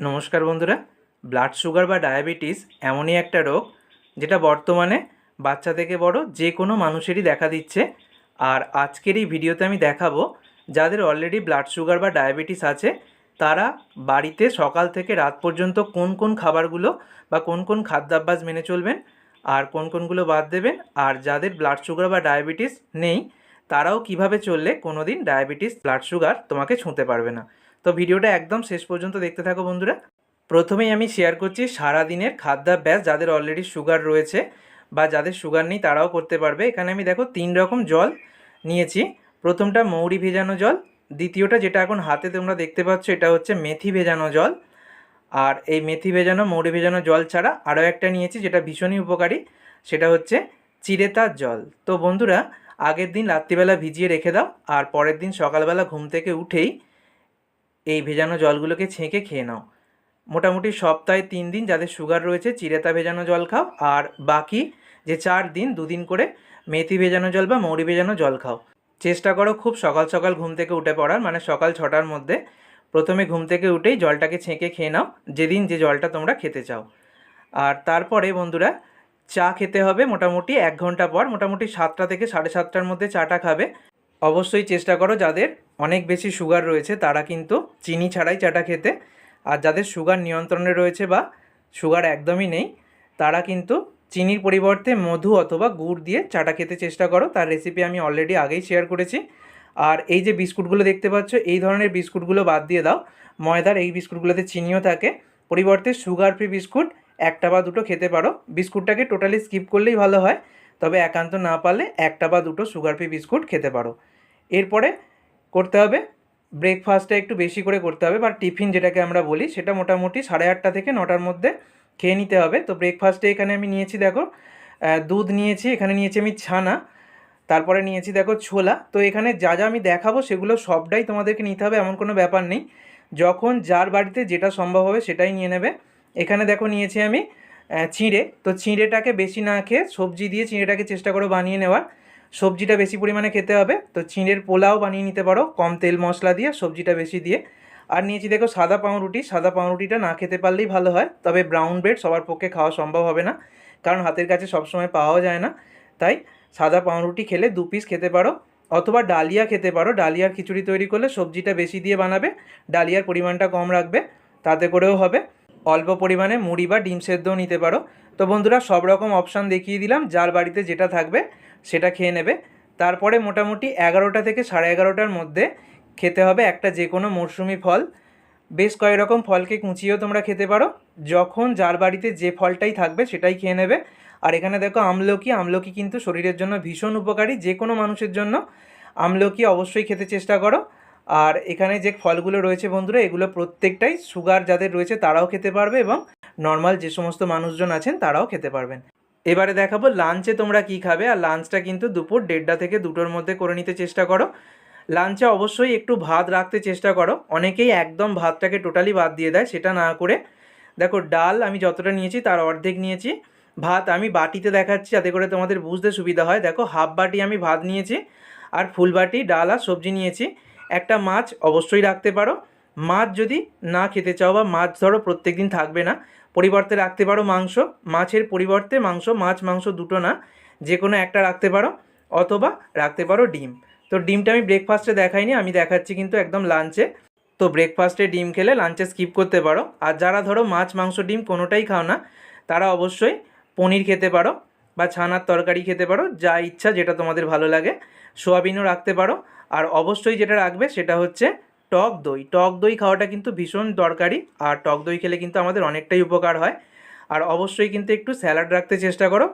নমস্কার বন্ধুরা blood sugar বা ডায়াবেটিস এমনই একটা রোগ যেটা বর্তমানে বাচ্চা থেকে বড় যে কোনো মানুষেরই দেখা দিচ্ছে। আর আজকের এই ভিডিওতে আমি দেখাবো যাদের অলরেডি ব্লাড সুগার বা ডায়াবেটিস আছে, তারা বাড়িতে সকাল থেকে রাত পর্যন্ত কোন কোন খাবারগুলো বা কোন কোন খাদ্যাভ্যাস মেনে চলবেন আর কোন কোনগুলো বাদ দেবেন আর যাদের ব্লাড সুগার বা ডায়াবেটিস নেই, তারাও কীভাবে চললে কোনো দিন ডায়াবেটিস ব্লাড সুগার তোমাকে ছুঁতে পারবে না। তো ভিডিওটা একদম শেষ পর্যন্ত দেখতে থাকো বন্ধুরা। প্রথমেই আমি শেয়ার করছি সারাদিনের খাদ্যাভ্যাস যাদের অলরেডি সুগার রয়েছে বা যাদের সুগার নেই তারাও করতে পারবে। এখানে আমি দেখো তিন রকম জল নিয়েছি। প্রথমটা মৌরি ভেজানো জল, দ্বিতীয়টা যেটা এখন হাতে তোমরা দেখতে পাচ্ছ এটা হচ্ছে মেথি ভেজানো জল। আর এই মেথি ভেজানো, মৌরি ভেজানো জল ছাড়া আরও একটা নিয়েছি যেটা ভীষণই উপকারী, সেটা হচ্ছে চিরেতার জল। তো বন্ধুরা, আগের দিন রাত্রিবেলা ভিজিয়ে রেখে দাও, আর পরের দিন সকালবেলা ঘুম থেকে উঠেই এই ভেজানো জলগুলোকে ছেঁকে খেয়ে নাও। মোটামুটি সপ্তাহে তিন দিন যাদের সুগার রয়েছে চিরেতা ভেজানো জল খাও আর বাকি যে চার দিন, দুদিন করে মেথি ভেজানো জল বা মৌরি ভেজানো জল খাও। চেষ্টা করো খুব সকাল সকাল ঘুম থেকে উঠে পড়ার মানে সকাল ছটার মধ্যে প্রথমে ঘুম থেকে উঠেই জলটাকে ছেঁকে খেয়ে নাও, যেদিন যে জলটা তোমরা খেতে চাও। আর তারপরে বন্ধুরা, চা খেতে হবে মোটামুটি এক ঘণ্টা পর, মোটামুটি সাতটা থেকে সাড়ে সাতটার মধ্যে চাটা খাবে। অবশ্যই চেষ্টা করো যাদের অনেক বেশি সুগার রয়েছে, তারা কিন্তু চিনি ছাড়াই চাটা খেতে। আর যাদের সুগার নিয়ন্ত্রণে রয়েছে বা সুগার একদমই নেই, তারা কিন্তু চিনির পরিবর্তে মধু অথবা গুড় দিয়ে চাটা খেতে চেষ্টা করো। তার রেসিপি আমি অলরেডি আগেই শেয়ার করেছি। আর এই যে বিস্কুটগুলো দেখতে পাচ্ছ, এই ধরনের বিস্কুটগুলো বাদ দিয়ে দাও। ময়দার এই বিস্কুটগুলোতে চিনিও থাকে। পরিবর্তে সুগার ফ্রি বিস্কুট একটা বা দুটো খেতে পারো। বিস্কুটটাকে টোটালি স্কিপ করলেই ভালো হয়, তবে একান্ত না পারলে একটা বা দুটো সুগার ফ্রি বিস্কুট খেতে পারো। এরপরে করতে হবে। ব্রেকফাস্টটা একটু বেশি করে করতে হবে বা টিফিন যেটাকে আমরা বলি, সেটা মোটামুটি সাড়ে আটটা থেকে নটার মধ্যে খেয়ে নিতে হবে। তো ব্রেকফাস্টে এখানে আমি নিয়েছি দেখো দুধ নিয়েছি, এখানে নিয়েছি আমি ছানা, তারপরে নিয়েছি দেখো ছোলা। তো এখানে যা যা আমি দেখাবো সেগুলো সবটাই তোমাদেরকে নিতে হবে, এমন কোনো ব্যাপার নেই। যখন যার বাড়িতে যেটা সম্ভব হবে সেটাই নিয়ে নেবে। এখানে দেখো নিয়েছি আমি চিঁড়ে। তো চিঁড়েটাকে বেশি না খেয়ে সবজি দিয়ে চিঁড়েটাকে চেষ্টা করো বানিয়ে নেওয়ার। সবজিটা বেশি পরিমাণে খেতে হবে। তো চিঁড়ের পোলাও বানিয়ে নিতে পারো, কম তেল মশলা দিয়ে সবজিটা বেশি দিয়ে। আর নিয়েছি দেখো সাদা পাউরুটি, সাদা পাউরুটিটা না খেতে পারলেই ভালো হয়, তবে ব্রাউন ব্রেড সবার পক্ষে খাওয়া সম্ভব হবে না, কারণ হাতের কাছে সবসময় পাওয়াও যায় না। তাই সাদা পাউরুটি খেলে দু পিস খেতে পারো, অথবা ডালিয়া খেতে পারো, ডালিয়ার খিচুড়ি তৈরি করলে সবজিটা বেশি দিয়ে বানাবে, ডালিয়ার পরিমাণটা কম রাখবে, তাতে করেও হবে। অল্প পরিমাণে মুড়ি বা ডিম সেদ্ধও নিতে পারো। তো বন্ধুরা সব রকম অপশান দেখিয়ে দিলাম, যার বাড়িতে যেটা থাকবে সেটা খেয়ে নেবে। তারপরে মোটামুটি এগারোটা থেকে সাড়ে এগারোটার মধ্যে খেতে হবে একটা যে কোনো মরশুমি ফল। বেশ কয়েক রকম ফলকে কুচিয়েও তোমরা খেতে পারো। যখন যার বাড়িতে যে ফলটাই থাকবে সেটাই খেয়ে নেবে। আর এখানে দেখো আমলকি আমলকি কিন্তু শরীরের জন্য ভীষণ উপকারী। যে কোনো মানুষের জন্য আমলকি অবশ্যই খেতে চেষ্টা করো। আর এখানে যে ফলগুলো রয়েছে বন্ধুরা, এগুলো প্রত্যেকটাই সুগার যাদের রয়েছে তারাও খেতে পারবে এবং নর্মাল যে সমস্ত মানুষজন আছেন তারাও খেতে পারবেন। এবারে দেখাবো লাঞ্চে তোমরা কি খাবে, আর লাঞ্চটা কিন্তু দুপুর দেড়টা থেকে দুটোর মধ্যে করে নিতে চেষ্টা করো। লাঞ্চে অবশ্যই একটু ভাত রাখতে চেষ্টা করো। অনেকেই একদম ভাতটাকে টোটালি বাদ দিয়ে দেয়, সেটা না করে। দেখো, ডাল আমি যতটা নিয়েছি তার অর্ধেক নিয়েছি। ভাত আমি বাটিতে দেখাচ্ছি যাতে করে তোমাদের বুঝতে সুবিধা হয়। দেখো হাফ বাটি আমি ভাত নিয়েছি, আর ফুল বাটি ডাল আর সবজি নিয়েছি। একটা মাছ অবশ্যই রাখতে পারো। মাছ যদি না খেতে চাও বা মাছ ধরো প্রত্যেক দিন থাকবে না। পরিবর্তে রাখতে পারো মাংস। মাছের পরিবর্তে মাংস, মাছ, মাংস দুটো না যে কোনো একটা রাখতে পারো। অথবা রাখতে পারো ডিম। তো ডিমটা আমি ব্রেকফাস্টে দেখাইনি, আমি দেখাচ্ছি কিন্তু একদম লাঞ্চে তো ব্রেকফাস্টে ডিম খেলে লাঞ্চে স্কিপ করতে পারো। আর যারা ধরো মাছ, মাংস, ডিম কোনোটাই খাও না, তারা অবশ্যই পনির খেতে পারো বা ছানার তরকারি খেতে পারো, যা ইচ্ছা যেটা তোমাদের ভালো লাগে। সোয়াবিনও রাখতে পারো। আর অবশ্যই যেটা রাখবে সেটা হচ্ছে টক দই। টক দই খাওয়াটা কিন্তু ভীষণ দরকারি, আর টক দই খেলে কিন্তু আমাদের অনেকটাই উপকার হয়। আর অবশ্যই কিন্তু একটু স্যালাড রাখতে চেষ্টা করো,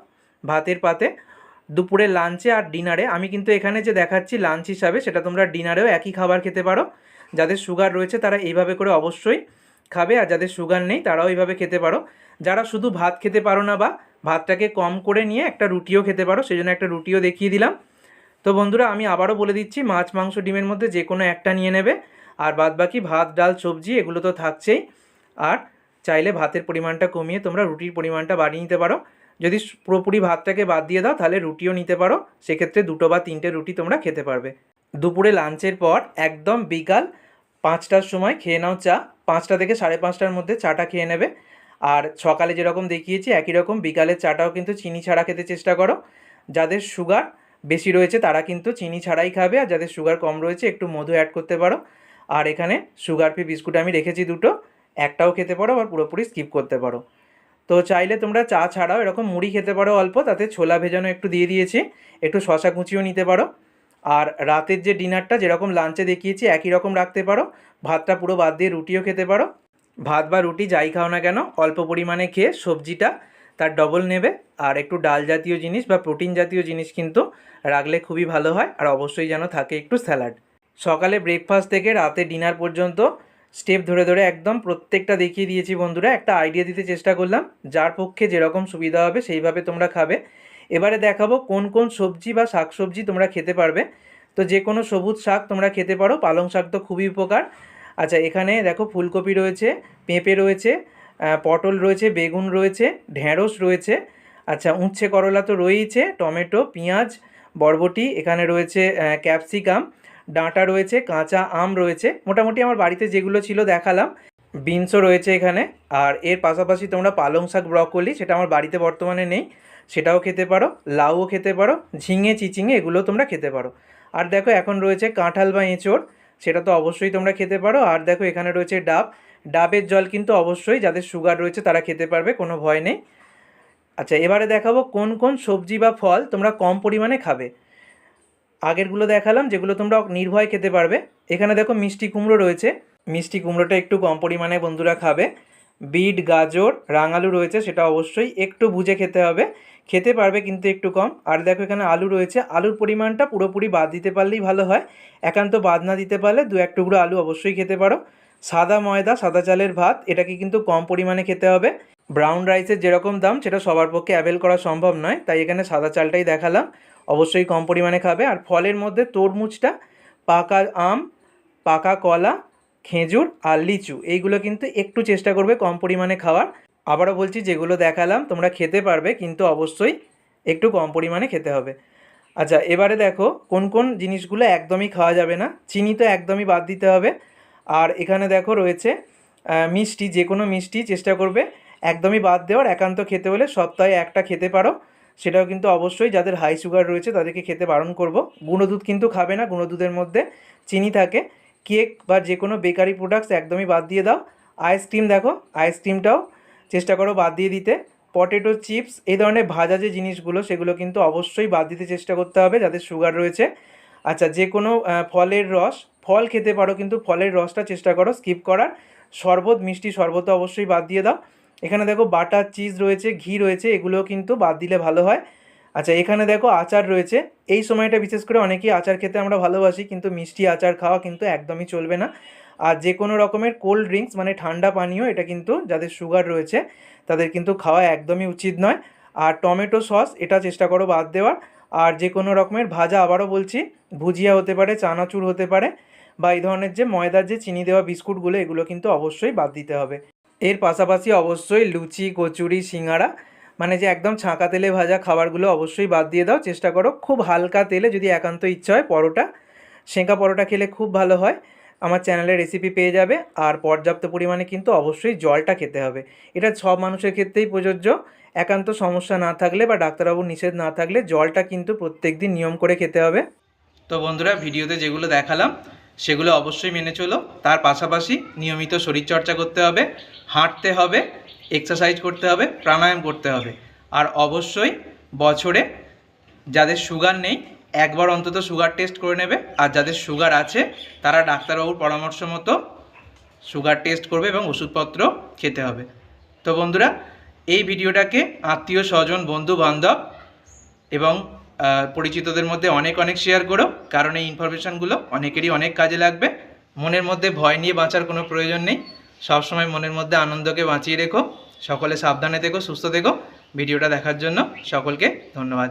ভাতের পাতে। দুপুরে লাঞ্চে আর ডিনারে, আমি কিন্তু এখানে যে দেখাচ্ছি লাঞ্চ হিসাবে, সেটা তোমরা ডিনারেও একই খাবার খেতে পারো। যাদের সুগার রয়েছে, তারা এইভাবে করে অবশ্যই খাবে, আর যাদের সুগার নেই, তারাও এইভাবে খেতে পারো। যারা শুধু ভাত খেতে পারো না বা ভাতটাকে কম করে নিয়ে একটা রুটিও খেতে পারো, সেই জন্য একটা রুটিও দেখিয়ে দিলাম। তো বন্ধুরা, আমি আবারও বলে দিচ্ছি, মাছ, মাংস, ডিমের মধ্যে যে কোনো একটা নিয়ে নেবে। আর বাদ বাকি ভাত, ডাল, সবজি এগুলো তো থাকছেই। আর চাইলে ভাতের পরিমাণটা কমিয়ে তোমরা রুটির পরিমাণটা বাড়িয়ে নিতে পারো। যদি পুরোপুরি ভাতটাকে বাদ দিয়ে দাও, তাহলে রুটিও নিতে পারো। সেক্ষেত্রে দুটো বা তিনটে রুটি তোমরা খেতে পারবে। দুপুরে লাঞ্চের পর একদম বিকাল পাঁচটার সময় খেয়ে নাও চা। পাঁচটা থেকে সাড়ে পাঁচটার মধ্যে চাটা খেয়ে নেবে। আর সকালে যেরকম দেখিয়েছি, একই রকম বিকালের চাটাও কিন্তু চিনি ছাড়া খেতে চেষ্টা করো। যাদের সুগার বেশি রয়েছে, তারা কিন্তু চিনি ছাড়াই খাবে। আর যাদের সুগার কম রয়েছে, একটু মধু অ্যাড করতে পারো। আর এখানে সুগার ফ্রি বিস্কুট আমি রেখেছি দুটো। একটাও খেতে পারো আবার পুরোপুরি স্কিপ করতে পারো। তো চাইলে তোমরা চা ছাড়াও এরকম মুড়ি খেতে পারো অল্প, তাতে ছোলা ভেজানো একটু দিয়ে দিয়েছি। একটু শশা কুচিও নিতে পারো। আর রাতের যে ডিনারটা, যেরকম লাঞ্চে দেখিয়েছি, একই রকম রাখতে পারো। ভাতটা পুরো বাদ দিয়ে রুটিও খেতে পারো। ভাত বা রুটি যাই খাও না কেন, অল্প পরিমাণে খেয়ে সবজিটা তার ডবল নেবে। আর একটু ডাল জাতীয় জিনিস বা প্রোটিন জাতীয় জিনিস কিন্তু রাখলে খুবই ভালো হয়। আর অবশ্যই যেন থাকে একটু স্যালাড সকালে ব্রেকফাস্ট থেকে রাতে ডিনার পর্যন্ত স্টেপ ধরে ধরে একদম প্রত্যেকটা দেখিয়ে দিয়েছি বন্ধুরা, একটা আইডিয়া দিতে চেষ্টা করলাম, যার পক্ষে যেরকম সুবিধা হবে সেইভাবে তোমরা খাবে। এবারে দেখাবো কোন কোন সবজি বা শাকসবজি তোমরা খেতে পারবে। তো যে কোনো সবুজ শাক তোমরা খেতে পারো, পালং শাক তো খুবই উপকার। আচ্ছা এখানে দেখো ফুলকপি রয়েছে, পেঁপে রয়েছে পটল রয়েছে, বেগুন রয়েছে ঢ্যাঁড়স রয়েছে। আচ্ছা উচ্ছে করলা তো রয়েইছে, টমেটো, পেঁয়াজ, বরবটি, এখানে রয়েছে ক্যাপসিকাম। ডাঁটা রয়েছে, কাঁচা আম রয়েছে। মোটামুটি আমার বাড়িতে যেগুলো ছিল দেখালাম। বিনসও রয়েছে এখানে। আর এর পাশাপাশি তোমরা পালং শাক, ব্রকলি, সেটা আমার বাড়িতে বর্তমানে নেই। সেটাও খেতে পারো, লাউও খেতে পারো, ঝিঙে, চিচিঙে এগুলো তোমরা খেতে পারো। আর দেখো এখন রয়েছে কাঁঠাল বা এঁচড়, সেটা তো অবশ্যই তোমরা খেতে পারো। আর দেখো এখানে রয়েছে ডাব। ডাবের জল কিন্তু অবশ্যই, যাদের সুগার রয়েছে তারা খেতে পারবে, কোনো ভয় নেই। আচ্ছা এবারে দেখাবো কোন কোন সবজি বা ফল তোমরা কম পরিমাণে খাবে। আগেরগুলো দেখালাম, যেগুলো তোমরা নির্ভয় খেতে পারবে। এখানে দেখো মিষ্টি কুমড়ো রয়েছে। মিষ্টি কুমড়োটা একটু কম পরিমাণে বন্ধুরা খাবে। বিট, গাজর, রাঙালু রয়েছে, সেটা অবশ্যই একটু বুঝে খেতে হবে। খেতে পারবে কিন্তু একটু কম। আর দেখো এখানে আলু রয়েছে। আলুর পরিমাণটা পুরোপুরি বাদ দিতে পারলেই ভালো হয়। একান্ত বাদ না দিতে পারলে দু এক টুকরো আলু অবশ্যই খেতে পারো। সাদা ময়দা, সাদা চালের ভাত, এটাকে কিন্তু কম পরিমাণে খেতে হবে। ব্রাউন রাইসের যেরকম দাম, সেটা সবার পক্ষে অ্যাভেল করা সম্ভব নয়। তাই এখানে সাদা চালটাই দেখালাম। অবশ্যই কম পরিমাণে খাবে। আর ফলের মধ্যে তরমুজটা, পাকা আম, পাকা কলা, খেজুর আর লিচু, এইগুলো কিন্তু একটু চেষ্টা করবে কম পরিমাণে খাওয়ার। আবারও বলছি, যেগুলো দেখালাম, তোমরা খেতে পারবে, কিন্তু অবশ্যই একটু কম পরিমাণে খেতে হবে। আচ্ছা এবারে দেখো, কোন কোন জিনিসগুলো একদমই খাওয়া যাবে না। চিনি তো একদমই বাদ দিতে হবে। আর এখানে দেখো রয়েছে মিষ্টি যে কোনো মিষ্টি চেষ্টা করবে। একদমই বাদ দেওয়ার, একান্ত খেতে হলে সপ্তাহে একটা খেতে পারো। সেটাও কিন্তু অবশ্যই যাদের হাই সুগার রয়েছে তাদেরকে খেতে বারণ করব। গুঁড়ো দুধ কিন্তু খাবে না গুঁড়ো দুধের মধ্যে চিনি থাকে। কেক বা যে কোনো বেকারি প্রোডাক্টস একদমই বাদ দিয়ে দাও। আইসক্রিম দেখো আইসক্রিমটাও চেষ্টা করো বাদ দিয়ে দিতে। পটেটো চিপস এই ধরনের ভাজা যে জিনিসগুলো, সেগুলো কিন্তু অবশ্যই বাদ দিতে চেষ্টা করতে হবে যাদের সুগার রয়েছে। আচ্ছা যে কোনো ফলের রস, ফল খেতে পারো কিন্তু ফলের রসটা চেষ্টা করো স্কিপ করার। শরবত, মিষ্টি শরবত অবশ্যই বাদ দিয়ে দাও। এখানে দেখো বাটার, চিজ রয়েছে, ঘি রয়েছে এগুলো কিন্তু বাদ দিলে ভালো হয়। আচ্ছা এখানে দেখো আচার রয়েছে। এই সময়টা বিশেষ করে অনেকেই আচার খেতে আমরা ভালোবাসি, কিন্তু মিষ্টি আচার খাওয়া কিন্তু একদমই চলবে না। আর যে কোনো রকমের কোল্ড ড্রিঙ্কস মানে ঠান্ডা পানীয়, এটা কিন্তু যাদের সুগার রয়েছে, তাদের কিন্তু খাওয়া একদমই উচিত নয়। আর টমেটো সস, এটা চেষ্টা করো বাদ দেওয়ার। আর যে কোনো রকমের ভাজা, আবারও বলছি, ভুজিয়া হতে পারে, চানাচুর হতে পারে, বা এই ধরনের যে ময়দার যে চিনি দেওয়া বিস্কুটগুলো, এগুলো কিন্তু অবশ্যই বাদ দিতে হবে। এর পাশাপাশি অবশ্যই লুচি, কচুরি সিঙ্গারা মানে যে একদম ছাঁকা তেলে ভাজা খাবারগুলো অবশ্যই বাদ দিয়ে দাও। চেষ্টা করো, খুব হালকা তেলে যদি একান্ত ইচ্ছা হয় পরোটা। সেঁকা পরোটা খেলে খুব ভালো হয়। আমার চ্যানেলে রেসিপি পেয়ে যাবে। আর পর্যাপ্ত পরিমাণে কিন্তু অবশ্যই জলটা খেতে হবে। এটা সব মানুষের ক্ষেত্রেই প্রযোজ্য। একান্ত সমস্যা না থাকলে বা ডাক্তারবাবুর নিষেধ না থাকলে জলটা কিন্তু প্রত্যেক দিন নিয়ম করে খেতে হবে। তো বন্ধুরা, ভিডিওতে যেগুলো দেখালাম সেগুলো অবশ্যই মেনে চলো। তার পাশাপাশি নিয়মিত শরীরচর্চা করতে হবে, হাঁটতে হবে এক্সারসাইজ করতে হবে, প্রাণায়াম করতে হবে। আর অবশ্যই বছরে যাদের সুগার নেই, একবার অন্তত সুগার টেস্ট করে নেবে। আর যাদের সুগার আছে, তারা ডাক্তারবাবুর পরামর্শ মতো সুগার টেস্ট করবে এবং ওষুধপত্র খেতে হবে। তো বন্ধুরা, এই ভিডিওটাকে আত্মীয় স্বজন বন্ধু বান্ধব এবং পরিচিতদের মধ্যে অনেক অনেক শেয়ার করো, কারণ এই ইনফরমেশানগুলো অনেকেরই অনেক কাজে লাগবে। মনের মধ্যে ভয় নিয়ে বাঁচার কোনো প্রয়োজন নেই। সবসময় মনের মধ্যে আনন্দকে বাঁচিয়ে রেখো। সকলে সাবধানে থেকো, সুস্থ থেকো। ভিডিওটা দেখার জন্য সকলকে ধন্যবাদ।